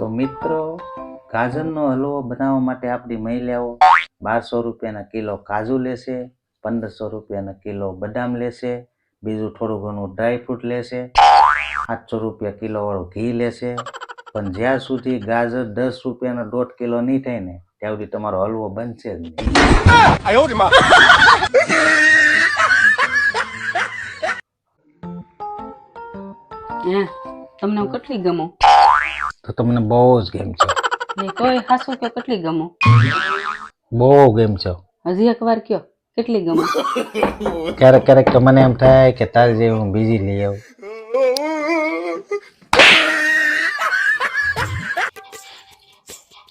તો મિત્રો, ગાજરનો હલવો બનાવવા માટે આપણી મહિલાઓ બારસો રૂપિયાના કિલો કાજુ લેશે, પંદરસો રૂપિયાના કિલો બદામ લેશે, બીજું થોડું ઘણું ડ્રાયફ્રૂટ લેશે આઠસો રૂપિયા કિલોવાળું ઘી લેશે. પણ જ્યાં સુધી ગાજર દસ રૂપિયાનો દોઢ કિલો નહીં થાય ને, ત્યાં સુધી તમારો હલવો બનશે જ નહીં. તમને હું કેટલી ગમો? તો તમને બહુ જ ગેમ છે. ને તોય હાસું કે કેટલી ગમો? બહુ ગેમ છે. હજી એક વાર કયો કેટલી ગમો? ક્યારેક ક્યારેક તો મને એમ થાય કે તારે જેવું હું બીજી લઈ આવું.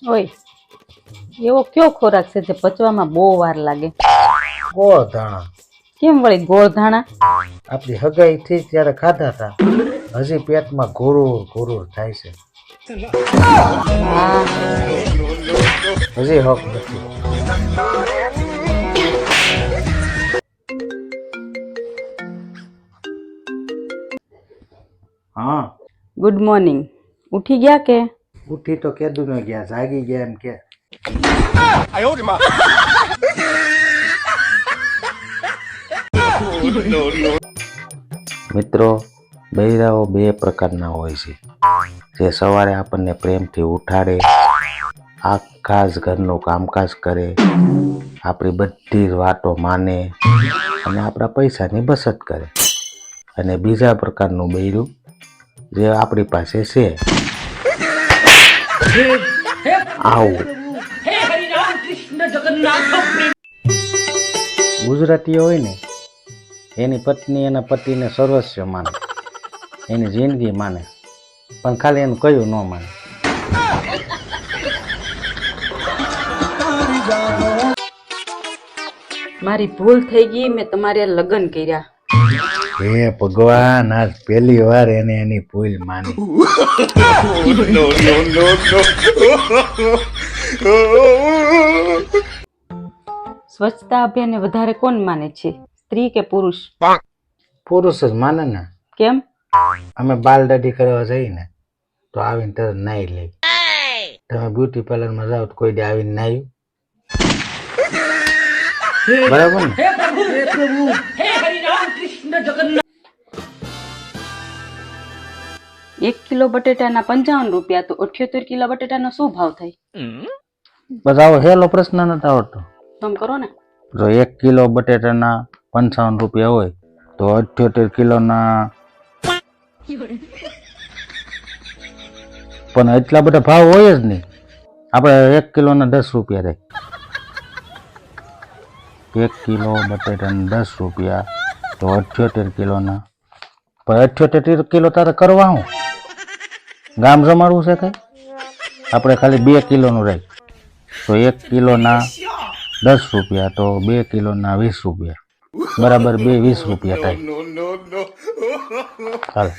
ઓય એવો કયો ખોરાક છે જે પચવામાં બહુ વાર લાગે? ગોળ ધાણા કેમ વળી ગોળ ધાણા આપણી હગાઈ થી ત્યારે ખાધા હતા. હજી પેટમાં ઘોરું ઘોરું થાય છે. गुड मॉर्निंग हाँ। उठी गया के उठी तो क्या दोनों गया जागी गया हम क्या? मित्रों બૈરાઓ બે પ્રકારના હોય છે. જે સવારે આપણને પ્રેમથી ઉઠાડે, આખા જ ઘરનું કામકાજ કરે, આપણી બધી જ વાતો માને અને આપણા પૈસાની બચત કરે. અને બીજા પ્રકારનું બૈરું જે આપણી પાસે છે. આવું. ગુજરાતીઓ હોય ને, એની પત્ની એના પતિને સર્વસ્વ માને. એની જિંદગી માને. પણ ખાલી એનું કયું ન માને. મારી ભૂલ થઈ ગઈ મેં તમારે લગ્ન કર્યા. હે ભગવાન આજ પહેલી વાર એને એની ભૂલ માની! સ્વચ્છતા અભિયાનને વધારે કોણ માને છે? સ્ત્રી કે પુરુષ? પુરુષ જ માને ને. કેમ? અમે બાલ દાઢી કરવા જઈએ ને તો આવીને તરત નાઈ લે તમે બ્યુટી પાર્લરમાં જાઓ તો કોઈ દે આવીને નાયું બરાબર ને? એક કિલો બટેટાના પંચાવન રૂપિયા તો અઠ્યોતેર કિલો બટેટાનો શું ભાવ થાય? આવો હેલો પ્રશ્ન નથી આવડતો. તમે કરો ને. જો એક કિલો બટેટાના પંચાવન રૂપિયા હોય તો અઠ્યોતેર કિલોના પણ એટલા બધા ભાવ હોય જ નહીં. આપણે એક કિલોના દસ રૂપિયા રહે એક કિલો બટેટાના દસ રૂપિયા, તો અઠ્યોતેર કિલોના. પણ અઠ્યોતેર કિલો તારે કરવા હું ગામ જમાડવું છે કઈ? આપણે ખાલી બે કિલોનું રહે તો એક કિલોના દસ રૂપિયા, તો બે કિલોના વીસ રૂપિયા. બરાબર બે વીસ રૂપિયા થાય. ચાલ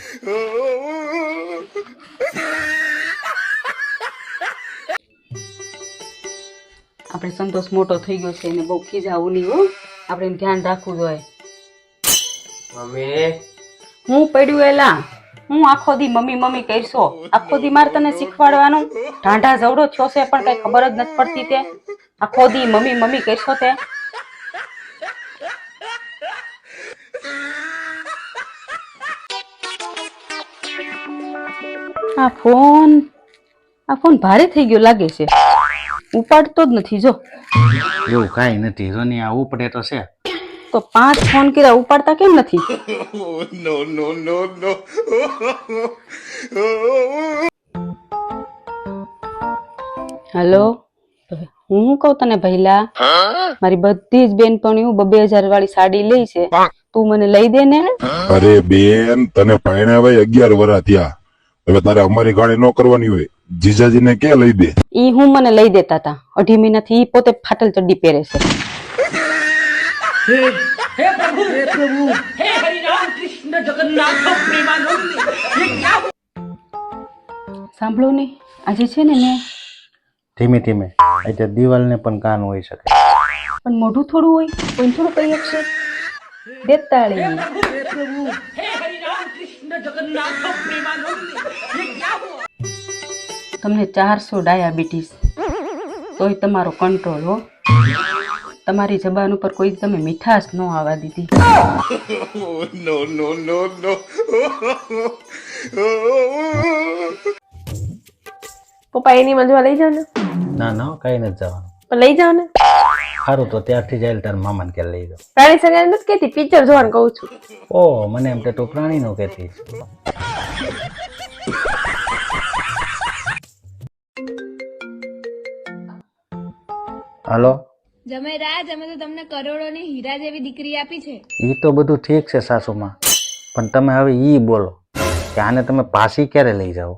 આપણે સંતોષ મોટો થઈ ગયો છે એને બહુ ખીજાવું નહીં હો. આપણે ધ્યાન રાખવું જોઈએ. મમ્મી. હું પડ્યું એલા. હું આખો દી મમ્મી મમ્મી કહીશો. આખો દી મારે તને શીખવાડવાનું. ઢાંઢા જવડો થયો છે પણ કઈ ખબર જ નથી પડતી તે. આખો દી મમ્મી મમ્મી કહીશો તે. આ ફોન આ ફોન ભારે થઈ ગયો લાગે છે. ઉપાડતો જ નથી જો. એવું કાંઈ નથી જો આ ઉપડે તો છે. તો પાંચ ફોન કર્યા ઉપાડતા કેમ નથી? No no no no no! Hello? હું શું કહું તને ભૈલા મારી બધી જ બેનપણીઓ બબે હજાર વાળી સાડી લઈ છે. તું મને લઈ દે ને? અરે બેન તને ભાઈ અગિયાર વર્ષ થયા. હવે તારે અમારી ગાડી ન કરવાની હોય. જીજાજીને ક્યાં લઈ દે? ઈ હું મને લઈ દેતા હતા અઢી મહિનાથી ઈ પોતે ફાટલ ચડ્ડી પહેરે છે. સાંભળો ને આજે છે ને મેં ધીમે ધીમે એટલે દિવાલને પણ કાન હોઈ શકે. પણ મોઢું થોડું હોય કોઈ થોડું કહી શકશે? બેતાળી તમને ચારસો ડાયાબિટીસ. તોય તમારો કંટ્રોલ હો. તમારી જબાન ઉપર કોઈ તમે મીઠાશ ન આવવા દીધી. પપ્પા એની મજવા લઈ જાવ ને ના ના કઈ નથી જવાનું. પણ લઈ જાવ ને સારું તો ત્યારથી જાય તાર મામાને ક્યાં લઈ જાઓ પ્રાણી સંગ્રહ નથી કેતી પિક્ચર જોવાનું કહું છું. ઓ મને એમ તો પ્રાણી પ્રાણીનું કહેતી. હલો? જમેરાજ અમે તો તમને કરોડોની હીરા જેવી દીકરી આપી છે. એ તો બધું ઠીક છે સાસુમાં. પણ તમે હવે ઈ બોલો કે આને તમે પાછી ક્યારે લઈ જાઓ?